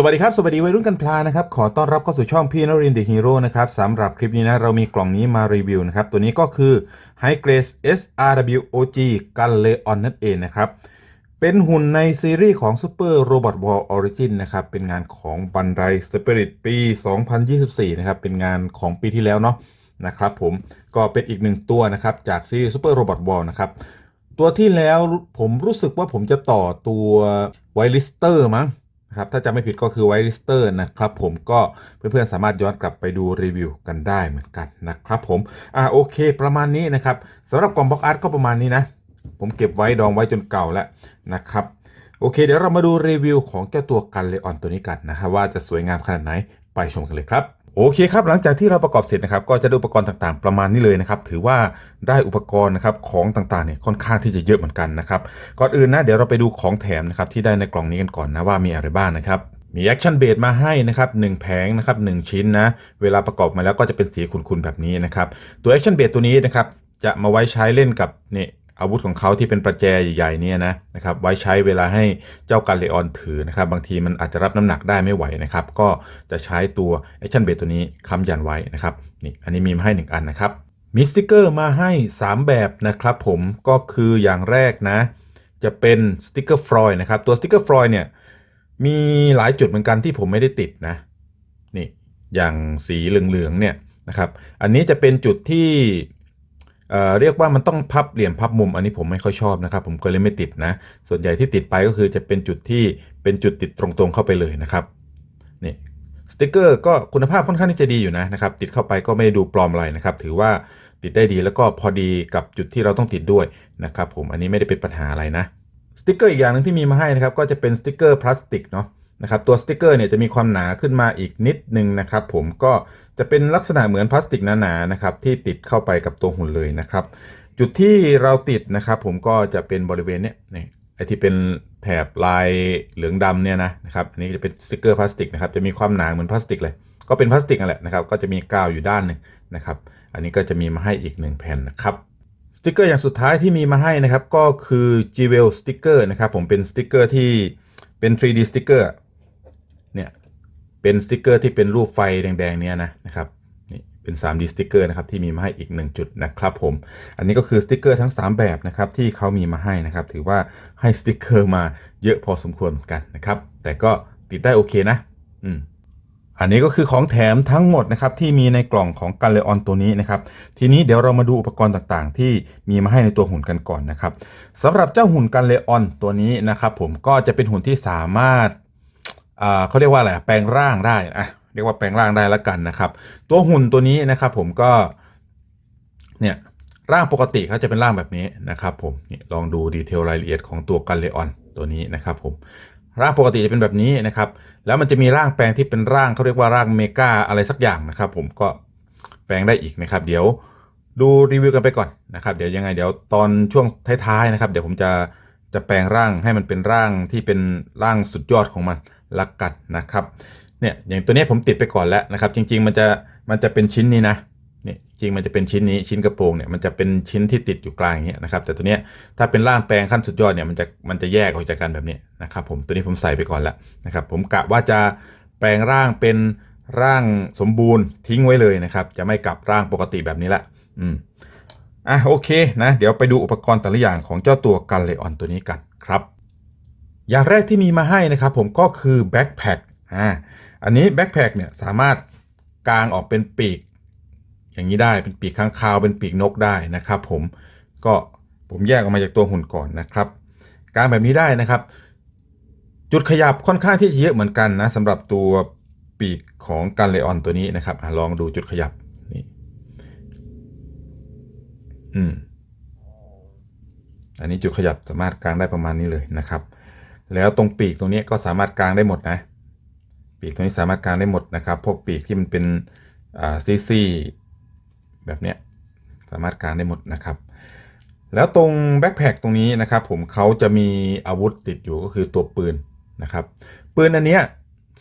สวัสดีครับ สวัสดีวัยรุ่นกันพลานะครับ ขอต้อนรับเข้าสู่ช่องพี่นรินเดอะฮีโร่นะครับสำหรับคลิปนี้นะ เรามีกล่องนี้มารีวิวนะครับ ตัวนี้ก็คือ High Grace SRWOG กันเลออนนั่นเองนะครับ เป็นหุ่นในซีรีส์ของ Super Robot War Origin นะครับ เป็นงานของ Bandai Spirit ปี 2024 นะครับ เป็นงานของปีที่แล้วเนาะนะครับผมก็เป็นอีกหนึ่งตัวนะครับ จากซีรีส์ Super Robot War นะครับตัวที่แล้วผมรู้สึกว่าผมจะต่อตัวไวลิสเตอร์มั้ง นะครับ ถ้าจะไม่ผิดก็คือไวริสเตอร์นะครับผมก็เพื่อนๆสามารถย้อนกลับไปดูรีวิวกันได้เหมือนกันนะครับผมอ่าโอเค ประมาณนี้นะครับสำหรับกล่องบ็อกอาร์ตก็ประมาณนี้นะ ผมเก็บไว้ดองไว้จนเก่าแล้วนะครับโอเค เดี๋ยวเรามาดูรีวิวของเจ้าตัวกันเลออนตัวนี้กันนะครับว่าจะสวยงามขนาดไหนไปชมกันเลยครับ โอเคครับหลังจากที่เราประกอบเสร็จนะครับก็จะได้อุปกรณ์ต่างๆประมาณนี้เลยนะครับถือว่าได้อุปกรณ์นะครับของต่างๆเนี่ยค่อนข้างที่จะเยอะเหมือนกันนะครับก่อนอื่นนะเดี๋ยวเราไปดูของแถมนะครับที่ได้ในกล่องนี้กันก่อนนะว่ามีอะไรบ้างนะครับมีแอคชั่นเบดมาให้นะครับหนึ่งแผงนะครับหนึ่งชิ้นนะเวลาประกอบมาแล้วก็จะเป็นสีขุ่นๆแบบนี้นะครับตัวแอคชั่นเบดตัวนี้นะครับจะมาไว้ใช้เล่นกับเนี่ย อาวุธของเขาที่เป็นประแจใหญ่ๆเนี่ยนะนะครับไว้ใช้เวลาให้เจ้ากันเลออนถือนะครับ บางทีมันอาจจะรับน้ำหนักได้ไม่ไหวนะครับ ก็จะใช้ตัวแอคชั่นเบดตัวนี้ค้ำยันไว้นะครับนี่อันนี้มีมาให้ 1 อันนะครับมีสติกเกอร์มาให้ 3 แบบนะครับผมก็คืออย่างแรกนะ จะเป็นสติกเกอร์ฟรอยนะครับตัวสติกเกอร์ฟรอยเนี่ยมีหลายจุดเหมือนกันที่ผมไม่ได้ติดนะนี่อย่างสีเหลืองๆเนี่ยนะครับอันนี้จะเป็นจุดที่ เเรียกว่ามันต้องพับเหลี่ยมพับมุมอันนี้ผมไม่ค่อยชอบนะครับ ผมก็เลยไม่ติดนะ ส่วนใหญ่ที่ติดไปก็คือจะเป็นจุดที่เป็นจุดติดตรงๆเข้าไปเลยนะครับนี่สติกเกอร์ก็คุณภาพค่อนข้างที่จะดีอยู่นะนะครับ ติดเข้าไปก็ไม่ได้ดูปลอมอะไรนะครับ ถือว่าติดได้ดีแล้วก็พอดีกับจุดที่เราต้องติดด้วยนะครับ ผมอันนี้ไม่ได้เป็นปัญหาอะไรนะสติกเกอร์อีกอย่างหนึ่งที่มีมาให้นะครับก็จะเป็นสติกเกอร์พลาสติกเนาะ นะครับตัวสติกเกอร์เนี่ยจะมีความหนาขึ้นมาอีกนิดนึงนะครับ ผมก็จะเป็นลักษณะเหมือนพลาสติกหนาๆนะครับที่ติดเข้าไปกับตัวหุ่นเลยนะครับ จุดที่เราติดนะครับผมก็จะเป็นบริเวณเนี้ยนี่ไอที่เป็นแถบลายเหลืองดำเนี่ยนะนะครับอันนี้จะเป็นสติกเกอร์พลาสติกนะครับจะมีความหนาเหมือนพลาสติกเลย ก็เป็นพลาสติกนั่นแหละนะครับ ก็จะมีกาวอยู่ด้านหนึ่งนะครับ อันนี้ก็จะมีมาให้อีกหนึ่งแผ่นนะครับสติกเกอร์อย่างสุดท้ายที่มีมาให้นะครับก็คือ g w e l สติกเกอร์นะครับผมเป็นสติกเกอร์ที่เป็น 3D สติกเกอร์ เป็นสติกเกอร์ที่เป็นรูปไฟแดงๆเนี่ยนะนะครับนี่เป็น 3D สติกเกอร์นะครับที่มีมาให้อีก 1 จุดนะครับผม อันนี้ก็คือสติกเกอร์ทั้ง 3 แบบนะครับที่เขามีมาให้นะครับ ถือว่าให้สติกเกอร์มาเยอะพอสมควรเหมือนกันนะครับ แต่ก็ติดได้โอเคนะ อืมอันนี้ก็คือของแถมทั้งหมดนะครับที่มีในกล่องของกันเลออนตัวนี้นะครับทีนี้เดี๋ยวเรามาดูอุปกรณ์ต่างๆ ที่มีมาให้ในตัวหุ่นกันก่อนนะครับสำหรับเจ้าหุ่นกันเลออนตัวนี้นะครับผมก็จะเป็นหุ่นที่สามารถ เขาเรียกว่าอะไรแปลงร่างได้อะเรียกว่าแปลงร่างได้แล้วกันนะครับ ตัวหุ่นตัวนี้นะครับ ผมก็เนี่ยร่างปกติเขาจะเป็นร่างแบบนี้นะครับ ผมนี่ลองดูดีเทลรายละเอียดของตัวกันเลออนตัวนี้นะครับ ผมร่างปกติจะเป็นแบบนี้นะครับ แล้วมันจะมีร่างแปลงที่เป็นร่างเขาเรียกว่าร่างเมกาอะไรสักอย่างนะครับ ผมก็แปลงได้อีกนะครับ เดี๋ยวดูรีวิวกันไปก่อนนะครับ เดี๋ยวยังไงเดี๋ยวตอนช่วงท้ายๆนะครับ เดี๋ยวผมจะจะแปลงร่างให้มันเป็นร่างที่เป็นร่างสุดยอดของมัน ละกันนะครับเนี่ยอย่างตัวนี้ผมติดไปก่อนแล้วนะครับ จริง ๆ มันจะมันจะเป็นชิ้นนี้นะเนี่ยจริงมันจะเป็นชิ้นนี้ชิ้นกระโปรงเนี่ยมันจะเป็นชิ้นที่ติดอยู่กลางอย่างเงี้ยนะครับ แต่ตัวเนี้ยถ้าเป็นร่างแปลงขั้นสุดยอดเนี่ยมันจะมันจะแยกออกจากกันแบบนี้นะครับ ผมตัวนี้ผมใส่ไปก่อนแล้วนะครับ ผมกะว่าจะแปลงร่างเป็นร่างสมบูรณ์ทิ้งไว้เลยนะครับ จะไม่กลับร่างปกติแบบนี้ละอืมอะโอเคนะ เดี๋ยวไปดูอุปกรณ์แต่ละอย่างของเจ้าตัวกันเลออนตัวนี้กันครับ อย่างแรกที่มีมาให้นะครับผมก็คือแบ็คแพคอ่าอันนี้แบ็คแพคเนี่ยสามารถกางออกเป็นปีก อย่างนี้ได้เป็นปีกข้างคาวเป็นปีกนกได้นะครับผมก็ผมแยกออกมาจากตัวหุ่นก่อนนะครับ กางแบบนี้ได้นะครับ จุดขยับค่อนข้างที่จะเยอะเหมือนกันนะสำหรับตัวปีกของกันเลออนตัวนี้นะครับอลองดูจุดขยับนี่อืมอันนี้จุดขยับสามารถกางได้ประมาณนี้เลยนะครับ แล้วตรงปีกตรงนี้ก็สามารถกางได้หมดนะ ปีกตรงนี้สามารถกางได้หมดนะครับ พวกปีกที่มันเป็นอ่าซี่ๆแบบเนี้ยสามารถกางได้หมดนะครับ แล้วตรงแบ็คแพคตรงนี้นะครับ ผมเขาจะมีอาวุธติดอยู่ก็คือตัวปืนนะครับ ปืนอันเนี้ย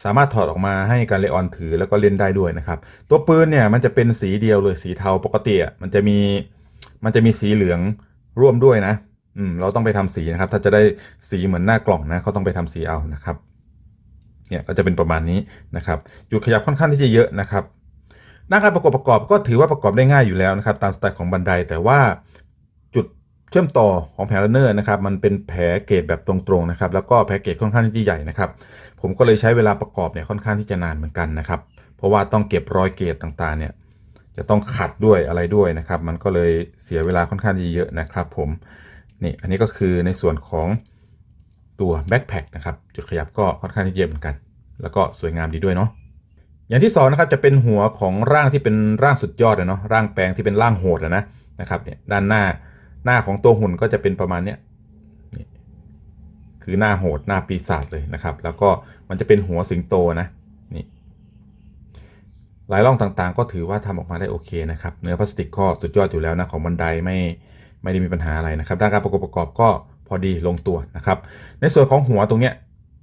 สามารถถอดออกมาให้การเลออนถือแล้วก็เล่นได้ด้วยนะครับ ตัวปืนเนี่ยมันจะเป็นสีเดียวเลยสีเทาปกติอะมันจะมีมันจะมีสีเหลืองร่วมด้วยนะ อืมเราต้องไปทำสีนะครับ ถ้าจะได้สีเหมือนหน้ากล่องนะเขาต้องไปทำสีเอานะครับเนี่ยก็จะเป็นประมาณนี้นะครับจุดขยับค่อนข้างที่จะเยอะนะครับด้านการประกอบประกอบก็ถือว่าประกอบได้ง่ายอยู่แล้วนะครับ ตามสไตล์ของบันไดแต่ว่าจุดเชื่อมต่อของแผงลันเนอร์นะครับ มันเป็นแผลเกตแบบตรงๆนะครับ แล้วก็แผลเกตค่อนข้างที่จะใหญ่นะครับ ผมก็เลยใช้เวลาประกอบเนี่ยค่อนข้างที่จะนานเหมือนกันนะครับ เพราะว่าต้องเก็บรอยเกตต่างๆ เนี่ย จะต้องขัดด้วยอะไรด้วยนะครับ มันก็เลยเสียเวลาค่อนข้างที่เยอะนะครับ ผม นี่อันนี้ก็คือในส่วนของตัวแบ็คแพคนะครับ จุดขยับก็ค่อนข้างที่เยอะเหมือนกัน แล้วก็สวยงามดีด้วยเนาะอย่างที่สองนะครับจะเป็นหัวของร่างที่เป็นร่างสุดยอดเนาะร่างแปลงที่เป็นร่างโหดนะนะครับเนี่ยด้านหน้าหน้าของตัวหุ่นก็จะเป็นประมาณเนี้ยนี่คือหน้าโหดหน้าปีศาจเลยนะครับ แล้วก็มันจะเป็นหัวสิงโตนะนี่ลายร่องต่างๆ ก็ถือว่าทำออกมาได้โอเคนะครับ เนื้อพลาสติกก็สุดยอดอยู่แล้วนะของบันไดไม่ ไม่ได้มีปัญหาอะไรนะครับด้านการประกอบประกอบก็พอดีลงตัวนะครับ ในส่วนของหัวตรงเนี้ย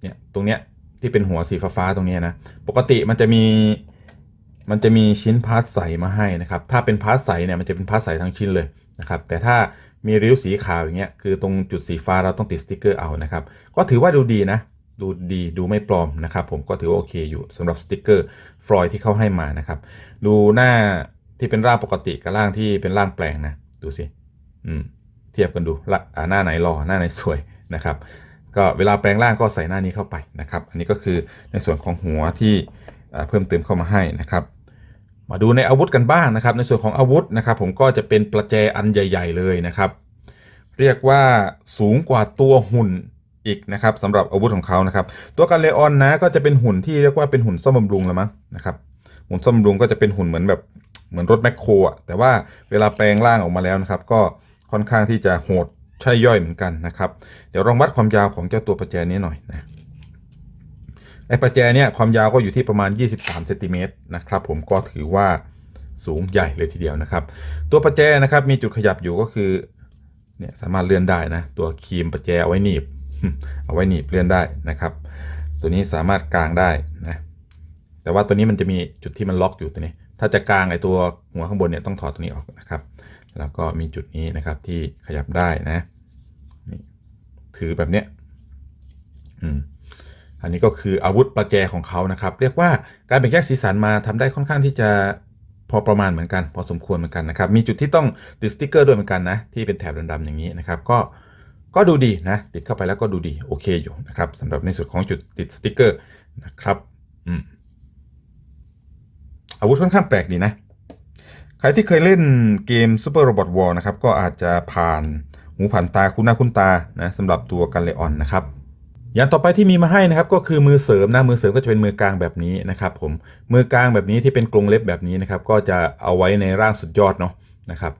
เนี่ยตรงเนี้ยที่เป็นหัวสีฟ้าๆตรงเนี้ยนะปกติมันจะมีมันจะมีชิ้นพาร์ทใสมาให้นะครับ ถ้าเป็นพาร์ทใสเนี่ยมันจะเป็นพาร์ทใสทั้งชิ้นเลยนะครับ แต่ถ้ามีริ้วสีขาวอย่างเงี้ยคือตรงจุดสีฟ้าเราต้องติดสติกเกอร์เอานะครับ ก็ถือว่าดูดีนะ ดูดีดูไม่ปลอมนะครับผมก็ถือว่าโอเคอยู่สำหรับสติกเกอร์ฟลอยที่เขาให้มานะครับ ดูหน้าที่เป็นร่างปกติกับร่างที่เป็นร่างแปลงนะ ดูสิ เทียบกันดูละหน้าไหนหล่อหน้าไหนสวยนะครับก็เวลาแปลงร่างก็ใส่หน้านี้เข้าไปนะครับ อันนี้ก็คือในส่วนของหัวที่เพิ่มเติมเข้ามาให้นะครับ มาดูในอาวุธกันบ้างนะครับ ในส่วนของอาวุธนะครับ ผมก็จะเป็นประแจอันใหญ่ ๆ เลยนะครับ เรียกว่าสูงกว่าตัวหุ่นอีกนะครับสำหรับอาวุธของเขานะครับ ตัวกันเลออนนะก็จะเป็นหุ่นที่เรียกว่าเป็นหุ่นซ่อมบำรุงแล้วมั้งนะครับหุ่นซ่อมบำรุงก็จะเป็นหุ่นเหมือนแบบเหมือนรถแมคโครอะแต่ว่าเวลาแปลงร่างออกมาแล้วนะครับ ก็ ค่อนข้างที่จะโหดใช่ย่อยเหมือนกันนะครับ เดี๋ยวลองวัดความยาวของเจ้าตัวประแจนี้หน่อยนะไอ้ประแจเนี่ยความยาวก็อยู่ที่ประมาณ 23เซนติเมตรนะครับผมก็ถือว่าสูงใหญ่เลยทีเดียวนะครับ ตัวประแจนะครับมีจุดขยับอยู่ก็คือเนี่ยสามารถเลื่อนได้นะ ตัวครีมประแจเอาไว้หนีบ เอาไว้หนีบเลื่อนได้นะครับ ตัวนี้สามารถกางได้นะแต่ว่าตัวนี้มันจะมีจุดที่มันล็อกอยู่ตัวนี้ ถ้าจะกางไอตัวหัวข้างบนเนี่ยต้องถอดตัวนี้ออกนะครับ แล้วก็มีจุดนี้นะครับที่ขยับได้นะนี่ถือแบบเนี้ยอืมอันนี้ก็คืออาวุธประแจของเขานะครับ เรียกว่าการแบ่งแยกสีสันมาทำได้ค่อนข้างที่จะพอประมาณเหมือนกัน พอสมควรเหมือนกันนะครับ มีจุดที่ต้องติดสติ๊กเกอร์ด้วยเหมือนกันนะ ที่เป็นแถบดำๆอย่างนี้นะครับ ก็ก็ดูดีนะ ติดเข้าไปแล้วก็ดูดีโอเคอยู่นะครับสำหรับในส่วนของจุดติดสติ๊กเกอร์นะครับอืมอาวุธค่อนข้างแปลกดีนะ รที่เคยเล่นเกม Super Robot War นะครับก็อาจจะผ่านหูผ่านตาคุ้นหน้าคุ้นตานะสำหรับตัวกันเลออนนะครับอย่างต่อไปที่มีมาให้นะครับก็คือมือเสริมนะมือเสริมก็จะเป็นมือกลางแบบนี้นะครับผมมือกลางแบบนี้ที่เป็นกรงเล็บแบบนี้นะครับก็จะเอาไว้ในร่างสุดยอดเนาะนะครับ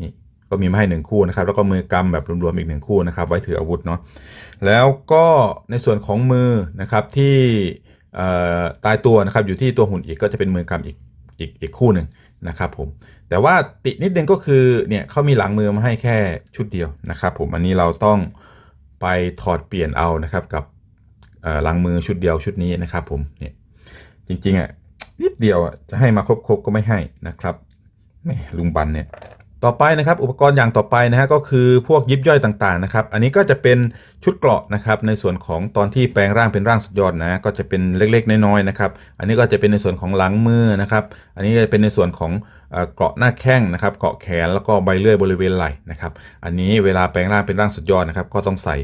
นี่ก็มีมาให้หนึ่งคู่นะครับแล้วก็มือกำแบบรวมๆอีกหนึ่งคู่นะครับไว้ถืออาวุธเนาะแล้วก็ในส่วนของมือนะครับที่ตายตัวนะครับอยู่ที่ตัวหุ่นอีกก็จะเป็นมือกำอีก อีกอีกคู่หนึ่งนะครับผมแต่ว่าตินิดนึงก็คือเนี่ยเขามีหลังมือมาให้แค่ชุดเดียวนะครับผมอันนี้เราต้องไปถอดเปลี่ยนเอานะครับกับหลังมือชุดเดียวชุดนี้นะครับผมเนี่ยจริงๆอะนิดเดียวจะให้มาครบๆก็ไม่ให้นะครับแม่ลุงบันเนี่ย ต่อไปนะครับอุปกรณ์อย่างต่อไปนะฮะก็คือพวกยิบย่อยต่างๆนะครับ อันนี้ก็จะเป็นชุดเกราะนะครับในส่วนของตอนที่แปลงร่างเป็นร่างสุดยอดนะก็จะเป็นเล็กๆน้อยๆนะครับอันนี้ก็จะเป็นในส่วนของหลังมือนะครับ อันนี้จะเป็นในส่วนของเกราะหน้าแข้งนะครับเกราะแขนแล้วก็ใบเลื่อยบริเวณไหล่นะครับอันนี้เวลาแปลงร่างเป็นร่างสุดยอดนะครับก็ต้องใส่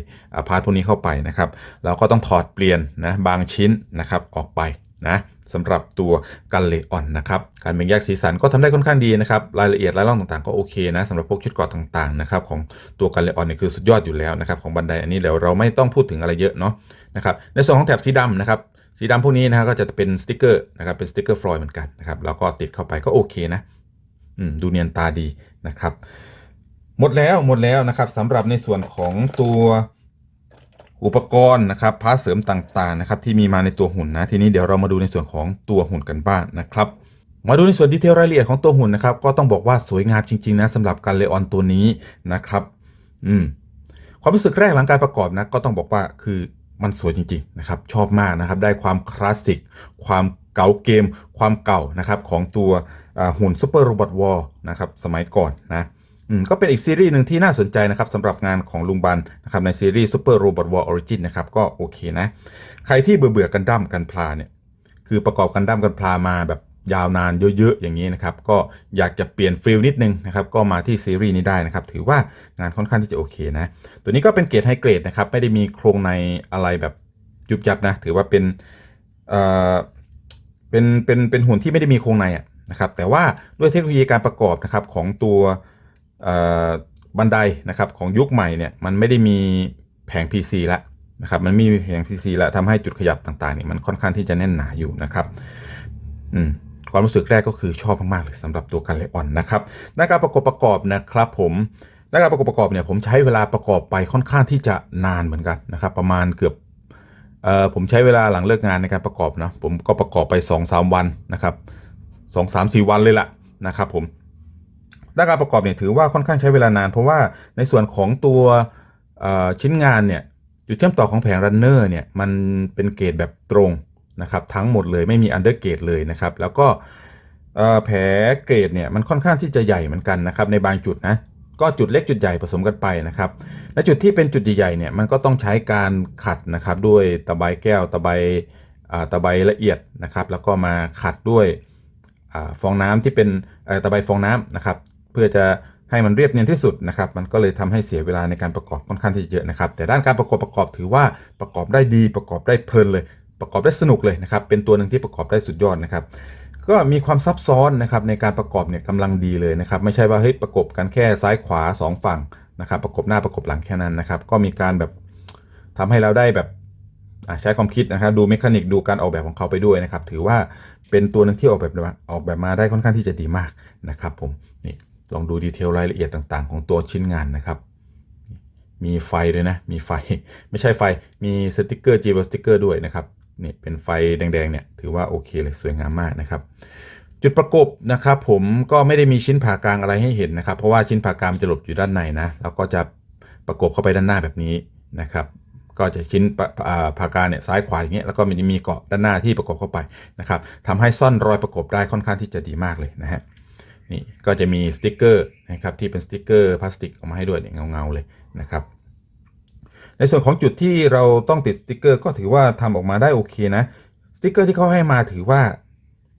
พาร์ทพวกนี้เข้าไปนะครับแล้วก็ต้องถอดเปลี่ยนนะบางชิ้นนะครับออกไปนะ สำหรับตัวกันเลออนนะครับ การแบ่งแยกสีสันก็ทำได้ค่อนข้างดีนะครับ รายละเอียดรายล่องต่างๆก็โอเคนะสำหรับพวกชุดเกราะต่างๆนะครับของตัวกันเลออนนี่คือสุดยอดอยู่แล้วนะครับของบันไดอันนี้เดี๋ยวเราไม่ต้องพูดถึงอะไรเยอะเนาะนะครับในส่วนของแถบสีดำนะครับสีดำพวกนี้นะก็จะเป็นสติกเกอร์นะครับเป็นสติกเกอร์ฟลอยด์เหมือนกันนะครับแล้วก็ติดเข้าไปก็โอเคนะอืมดูเนียนตาดีนะครับ หมดแล้วหมดแล้วนะครับสำหรับในส่วนของตัว อุปกรณ์นะครับพาร์ทเสริมต่างๆนะครับที่มีมาในตัวหุ่นนะทีนี้เดี๋ยวเรามาดูในส่วนของตัวหุ่นกันบ้างนะครับมาดูในส่วนดีเทลรายละเอียดของตัวหุ่นนะครับก็ต้องบอกว่าสวยงามจริงๆนะสำหรับการเลออนตัวนี้นะครับอืมความรู้สึกแรกหลังการประกอบนะก็ต้องบอกว่าคือมันสวยจริงๆนะครับชอบมากนะครับได้ความคลาสสิกความเก่าเกม ความเก่านะครับของตัวหุ่นซูเปอร์โรบอทวอลนะครับสมัยก่อนนะ ก็เป็นอีกซีรีส์หนึ่งที่น่าสนใจนะครับสำหรับงานของลุงบันนะครับในซีรีส์ Super Robot War Origin นะครับก็โอเคนะ ใครที่เบื่อเบื่อกันดั้มกันพลาเนี่ยคือประกอบกันดั้มกันพลามาแบบยาวนานเยอะๆ อย่างนี้นะครับ ก็อยากจะเปลี่ยนฟิลนิดนึงนะครับ ก็มาที่ซีรีส์นี้ได้นะครับ ถือว่างานค่อนข้างที่จะโอเคนะ ตัวนี้ก็เป็นเกรดไฮเกรดนะครับ ไม่ได้มีโครงในอะไรแบบยุบยับนะ ถือว่าเป็นเอ่อเป็นเป็นเป็นหุ่นที่ไม่ได้มีโครงในอะนะครับ แต่ว่าด้วยเทคโนโลยีการประกอบนะครับของตัว บันไดนะครับของยุคใหม่เนี่ยมันไม่ได้มีแผง PC ละนะครับมันมีแผง PC ละทำให้จุดขยับต่างๆเนี่ยมันค่อนข้างที่จะแน่นหนาอยู่นะครับอืมความรู้สึกแรกก็คือชอบมากๆเลยสำหรับตัวกันเลออนนะครับในการประกอบประกอบนะครับผมในการประกอบประกอบเนี่ยผมใช้เวลาประกอบไปค่อนข้างที่จะนานเหมือนกันนะครับประมาณเกือบเอ่อผมใช้เวลาหลังเลิกงานในการประกอบนะผมก็ประกอบไป2อสวันนะครับสองสามสี่วันเลยล่ะนะครับผม ด้านการประกอบเนี่ยถือว่าค่อนข้างใช้เวลานาน เพราะว่าในส่วนของตัวชิ้นงานเนี่ยจุดเชื่อมต่อของแผงรันเนอร์เนี่ยมันเป็นเกรดแบบตรงนะครับทั้งหมดเลยไม่มีอันเดอร์เกรดเลยนะครับ แล้วก็แผลเกรดเนี่ยมันค่อนข้างที่จะใหญ่เหมือนกันนะครับในบางจุดนะก็จุดเล็กจุดใหญ่ผสมกันไปนะครับและจุดที่เป็นจุดใหญ่ๆเนี่ยมันก็ต้องใช้การขัดนะครับด้วยตะไบแก้วตะไบตะไบละเอียดนะครับ แล้วก็มาขัดด้วยอฟองน้ำที่เป็นตะไบฟองน้ำนะครับ พื่อจะให้มันเรียบเนียนที่สุดนะครับ มันก็เลยทำให้เสียเวลาในการประกอบค่อนข้างที่จะเยอะนะครับ แต่ด้านการประกอบประกอบถือว่าประกอบได้ดี ประกอบได้เพลินเลย ประกอบได้สนุกเลยนะครับ เป็นตัวหนึ่งที่ประกอบได้สุดยอดนะครับ ก็มีความซับซ้อนนะครับในการประกอบเนี่ยกำลังดีเลยนะครับ ไม่ใช่ว่าเฮ้ยประกบกันแค่ซ้ายขวา 2 ฝั่งนะครับ ประกบหน้าประกบหลังแค่นั้นนะครับ ก็มีการแบบทำให้เราได้แบบใช้ความคิดนะครับ ดูเมคานิกดูการออกแบบของเขาไปด้วยนะครับ ถือว่าเป็นตัวหนึ่งที่ออกแบบออกแบบมาได้ค่อนข้างที่จะดีมากนะครับผม ลองดูดีเทลรายละเอียดต่างๆ ของตัวชิ้นงานนะครับ มีไฟด้วยนะ มีไฟ ไม่ใช่ไฟ มีสติกเกอร์จีวสติกเกอร์ด้วยนะครับนี่เป็นไฟแดงๆเนี่ยถือว่าโอเคเลยสวยงามมากนะครับ จุดประกบนะครับผมก็ไม่ได้มีชิ้นผ่ากลางอะไรให้เห็นนะครับ เพราะว่าชิ้นผ่ากลางจะหลบอยู่ด้านในนะแล้วก็จะประกบเข้าไปด้านหน้าแบบนี้นะครับก็จะชิ้นผ่ากลางเนี่ยซ้ายขวาอย่างเงี้ยแล้วก็มันจะมีเกาะด้านหน้าที่ประกบเข้าไปนะครับทำให้ซ่อนรอยประกบได้ค่อนข้างที่จะดีมากเลยนะฮะ นี่ก็จะมีสติกเกอร์นะครับที่เป็นสติกเกอร์พลาสติกออกมาให้ด้วยเนี่ยเงาๆเลยนะครับ ในส่วนของจุดที่เราต้องติดสติกเกอร์ก็ถือว่าทำออกมาได้โอเคนะสติกเกอร์ที่เขาให้มาถือว่า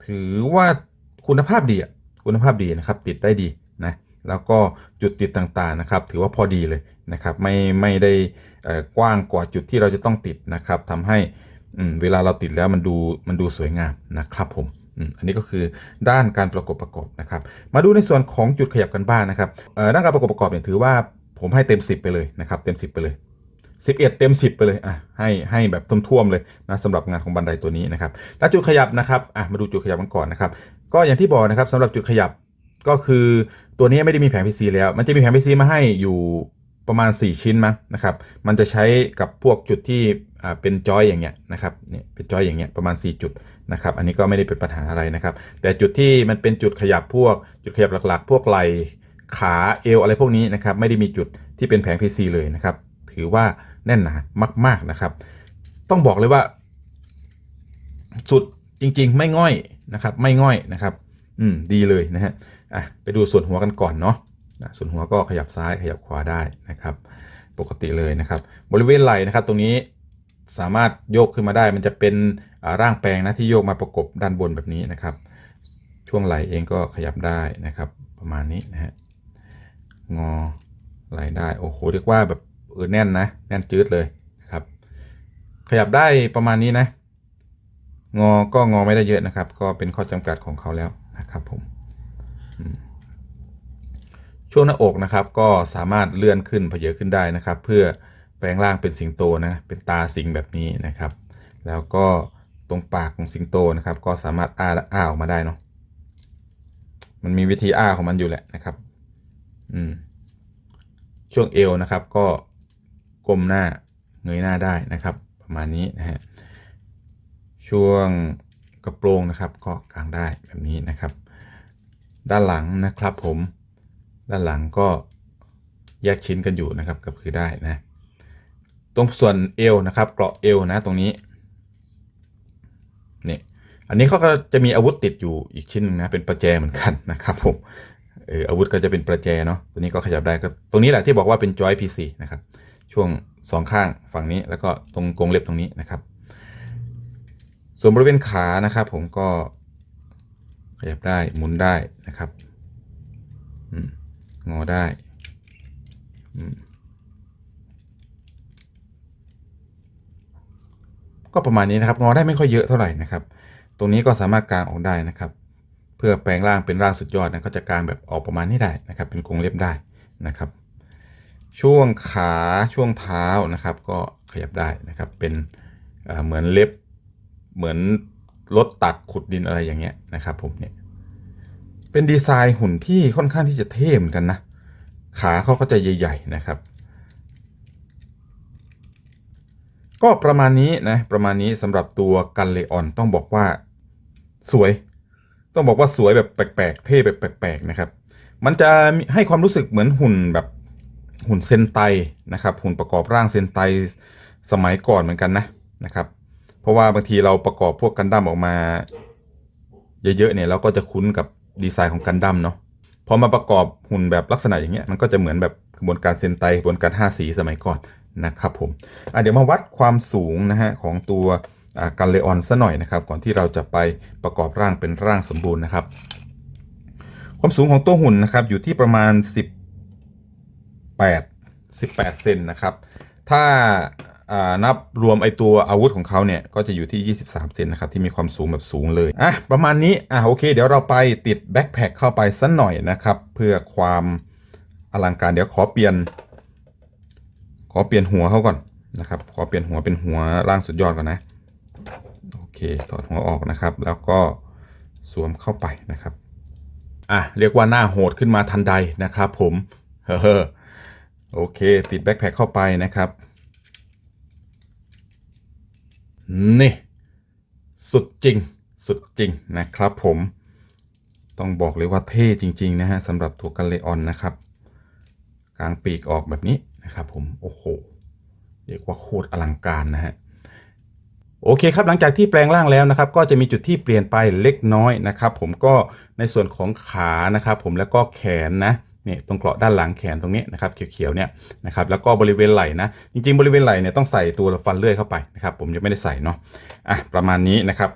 ถือว่าคุณภาพดีอะคุณภาพดีนะครับติดได้ดีนะแล้วก็จุดติดต่างๆนะครับ ถือว่าพอดีเลยนะครับ ไม่ไม่ได้กว้างกว่าจุดที่เราจะต้องติดนะครับทำให้เวลาเราติดแล้วมันดูมันดูสวยงามนะครับผม อันนี้ก็คือด้านการประกบประกอบนะครับ มาดูในส่วนของจุดขยับกันบ้างนะครับด้านการประกบประกอบเนี่ยถือว่าผมให้เต็ม 10 ไปเลยนะครับเต็ม 10 ไปเลย 11 เต็ม 10 ไปเลยอะให้ให้แบบท่วมๆเลยนะสำหรับงานของบันไดตัวนี้นะครับแล้วจุดขยับนะครับอะมาดูจุดขยับกันก่อนนะครับก็อย่างที่บอกนะครับสำหรับจุดขยับก็คือตัวนี้ไม่ได้มีแผง PC แล้ว มันจะมีแผง PC มาให้อยู่ ประมาณ 4 ชิ้นมั้งนะครับ มันจะใช้กับพวกจุดที่เป็นจอยอย่างเงี้ยนะครับเนี่ยเป็นจอยอย่างเงี้ยประมาณ 4 จุดนะครับ อันนี้ก็ไม่ได้เป็นปัญหาอะไรนะครับ แต่จุดที่มันเป็นจุดขยับพวก จุดขยับหลักๆ พวกไหล่ขาเอวอะไรพวกนี้นะครับ ไม่ได้มีจุดที่เป็นแผง PC เลยนะครับ ถือว่าแน่นหนามาก ๆนะครับ ต้องบอกเลยว่า สุดจริง ๆ ไม่ง่อยนะครับ ไม่ง่อยนะครับ อืมดีเลยนะฮะอะไปดูส่วนหัวกันก่อนเนาะ นะส่วนหัวก็ขยับซ้ายขยับขวาได้นะครับ ปกติเลยนะครับ บริเวณไหล่นะครับ ตรงนี้สามารถโยกขึ้นมาได้ มันจะเป็นร่างแปลงนะที่โยกมาประกบด้านบนแบบนี้นะครับ ช่วงไหล่เองก็ขยับได้นะครับ ประมาณนี้นะฮะงอไหล่ได้โอ้โหเรียกว่าแบบเออแน่นนะแน่นจืดเลยนะครับ ขยับได้ประมาณนี้นะ งอก็งอไม่ได้เยอะนะครับ ก็เป็นข้อจำกัดของเขาแล้วนะครับผม ช่วงหน้าอกนะครับ ก็สามารถเลื่อนขึ้นเพเยอขึ้นได้นะครับ เพื่อแปลงร่างเป็นสิงโตนะเป็นตาสิงแบบนี้นะครับ แล้วก็ตรงปากของสิงโตนะครับ ก็สามารถอ้าและอ้าออกมาได้เนาะมันมีวิธีอ้าของมันอยู่แหละนะครับ อืม ช่วงเอวนะครับ ก็ก้มหน้าเงยหน้าได้นะครับ ประมาณนี้นะฮะช่วงกระโปรงนะครับ ก็กางได้แบบนี้นะครับ ด้านหลังนะครับผม ด้านหลังก็แยกชิ้นกันอยู่นะครับกับคือได้นะ ตรงส่วนเอวนะครับเกราะเอวนะตรงนี้นี่อันนี้เขาก็จะมีอาวุธติดอยู่อีกชิ้นหนึงนะเป็นประแจเหมือนกันนะครับผมเอออาวุธก็จะเป็นประแจเนาะตัวนี้ก็ขยับได้ก็ตรงนี้แหละที่บอกว่าเป็นจอย PC นะครับช่วงสองข้างฝั่งนี้แล้วก็ตรงกรงเล็บตรงนี้นะครับ ส่วนบริเวณขานะครับ ผมก็ขยับได้หมุนได้นะครับอืม งอได้ก็ประมาณนี้นะครับ งอได้ไม่ค่อยเยอะเท่าไหร่นะครับ ตรงนี้ก็สามารถกางออกได้นะครับ เพื่อแปลงร่างเป็นร่างสุดยอดนะก็จะกางแบบออกประมาณนี้ได้นะครับ เป็นกรงเล็บได้นะครับ ช่วงขาช่วงเท้านะครับ ก็ขยับได้นะครับ เป็นเหมือนเล็บเหมือนรถตักขุดดินอะไรอย่างเงี้ยนะครับ ผมเนี่ย เป็นดีไซน์หุ่นที่ค่อนข้างที่จะเท่เหมือนกันนะ ขาเขาก็จะใหญ่ ๆ นะครับ ก็ประมาณนี้นะ ประมาณนี้สำหรับตัวกันเลออนต้องบอกว่าสวย ต้องบอกว่าสวยแบบแปลกๆ เท่แบบแปลกๆ นะครับ มันจะให้ความรู้สึกเหมือนหุ่นแบบหุ่นเซนไตนะครับ หุ่นประกอบร่างเซนไตสมัยก่อนเหมือนกันนะนะครับ เพราะว่าบางทีเราประกอบพวกกันดั้มออกมา เยอะๆเนี่ยเราก็จะคุ้นกับ ดีไซน์ของกันดั้มเนาะพอมาประกอบหุ่นแบบลักษณะอย่างเงี้ยมันก็จะเหมือนแบบกระบวนการเซนไตกระบวนการ 5 สีสมัยก่อนนะครับผมเดี๋ยวมาวัดความสูงนะฮะของตัวกันเลออนซะหน่อยนะครับ ก่อนที่เราจะไปประกอบร่างเป็นร่างสมบูรณ์นะครับ ความสูงของตัวหุ่นนะครับอยู่ที่ประมาณ 18 18เซนนะครับ ถ้า นับรวมไอตัวอาวุธของเขาเนี่ย ก็จะอยู่ที่ 23 เซนนะครับ ที่มีความสูงแบบสูงเลย อะ ประมาณนี้ อะ โอเค เดี๋ยวเราไปติดแบ็คแพคเข้าไปสักหน่อยนะครับ เพื่อความอลังการเดี๋ยวขอเปลี่ยน ขอเปลี่ยนหัวเขาก่อนนะครับ ขอเปลี่ยนหัวเป็นหัวร่างสุดยอดก่อนนะ โอเค ถอดหัวออกนะครับ แล้วก็สวมเข้าไปนะครับ อะ เรียกว่าหน้าโหดขึ้นมาทันใดนะครับผม เฮ้อโอเค ติดแบ็คแพคเข้าไปนะครับ นี่ สุดจริง สุดจริงนะครับผม ต้องบอกเลยว่าเท่จริง ๆ นะฮะสำหรับตัวกันเลออนนะครับ กลางปีกออกแบบนี้นะครับผม โอ้โห เรียกว่าโคตรอลังการนะฮะโอเคครับหลังจากที่แปลงร่างแล้วนะครับ ก็จะมีจุดที่เปลี่ยนไปเล็กน้อยนะครับ ผมก็ในส่วนของขานะครับ ผมแล้วก็แขนนะ เนี่ยตรงเกราะด้านหลังแขนตรงนี้นะครับเขียวๆเนี่ยนะครับแล้วก็บริเวณไหล่นะจริงๆบริเวณไหล่เนี่ยต้องใส่ตัวฟันเลื่อยเข้าไปนะครับผมยังไม่ได้ใส่เนาะอะประมาณนี้นะครับ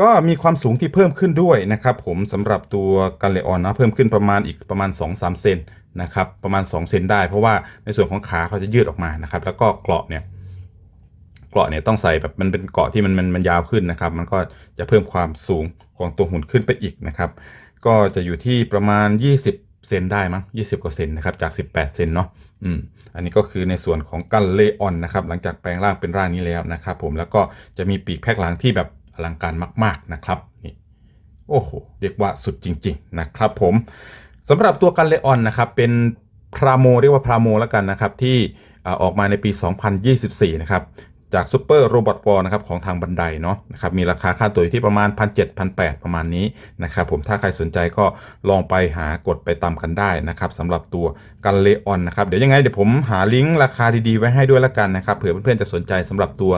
ก็มีความสูงที่เพิ่มขึ้นด้วยนะครับผมสำหรับตัวกันเลออนนะเพิ่มขึ้นประมาณอีกประมาณ 2-3 เซนนะครับประมาณ 2 เซนได้เพราะว่าในส่วนของขาเขาจะยืดออกมานะครับแล้วก็เกราะเนี่ยเกราะเนี่ยต้องใส่แบบมันเป็นเกราะที่มันมันมันยาวขึ้นนะครับ มันก็จะเพิ่มความสูงของตัวหุ่นขึ้นไปอีกนะครับ ก็จะอยู่ที่ประมาณ 20 เซนได้มั้ง20กว่าเซนนะครับจาก 18 เซนเนาะอืมอันนี้ก็คือในส่วนของกันเลออนนะครับหลังจากแปลงร่างเป็นร่างนี้แล้วนะครับผมแล้วก็จะมีปีกแพกหลังที่แบบอลังการมาก ๆนะครับนี่โอ้โหเรียกว่าสุดจริง ๆ นะครับผมสำหรับตัวกันเลออนนะครับเป็นพราโมเรียกว่าพราโมแล้วกันนะครับที่อออกมาในปี 2024 นะครับ จากซูเปอร์โรบอทวอลนะครับของทางบันไดเนาะนะครับมีราคาค่าตัวอยู่ที่ประมาณ 1 7 0 0 1 8 0ประมาณนี้นะครับผมถ้าใครสนใจก็ลองไปหากดไปตามกันได้นะครับสำหรับตัวกันเลออนนะครับเดี๋ยวยังไงเดี๋ยวผมหาลิงก์ราคาดีๆ ไว้ให้ด้วยละกันนะครับเผื่อเพื่อนๆจะสนใจสำหรับตัว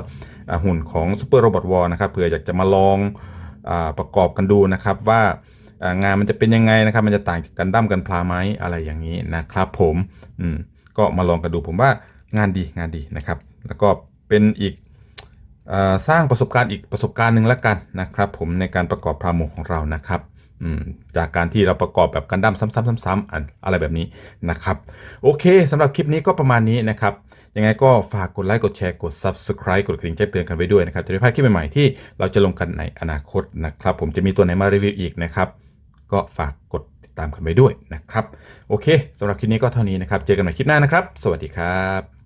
หุ่นของซูเปอร์โรบอทวอลนะครับเผื่ออยากจะมาลองอประกอบกันดูนะครับว่างานมันจะเป็นยังไงนะครับมันจะต่างกกันดั้มกันพลาไหมอะไรอย่างนี้นะครับผมอืมก็มาลองกันดูผมว่างานดีงานดีนะครับ แล้วก็ เป็นอีกอสร้างประสบการณ์อีกประสบการณ์หนึ่งแล้วกันนะครับ ผมในการประกอบพราโมของเรานะครับจากการที่เราประกอบแบบกันดั้มซ้ำๆๆๆอะไรแบบนี้นะครับ โอเคสำหรับคลิปนี้ก็ประมาณนี้นะครับ ยังไงก็ฝากกดไลค์กดแชร์กด Subscribe กดกระดิ่งแจ้งเตือนกันไว้ด้วยนะครับ จะได้ไม่พลาดคลิปใหม่ๆที่เราจะลงกันในอนาคตนะครับ ผมจะมีตัวไหนมารีวิวอีกนะครับ ก็ฝากกดติดตามกันไว้ด้วยนะครับ โอเคสำหรับคลิปนี้ก็เท่านี้นะครับ เจอกันใหม่คลิปหน้านะครับ สวัสดีครับ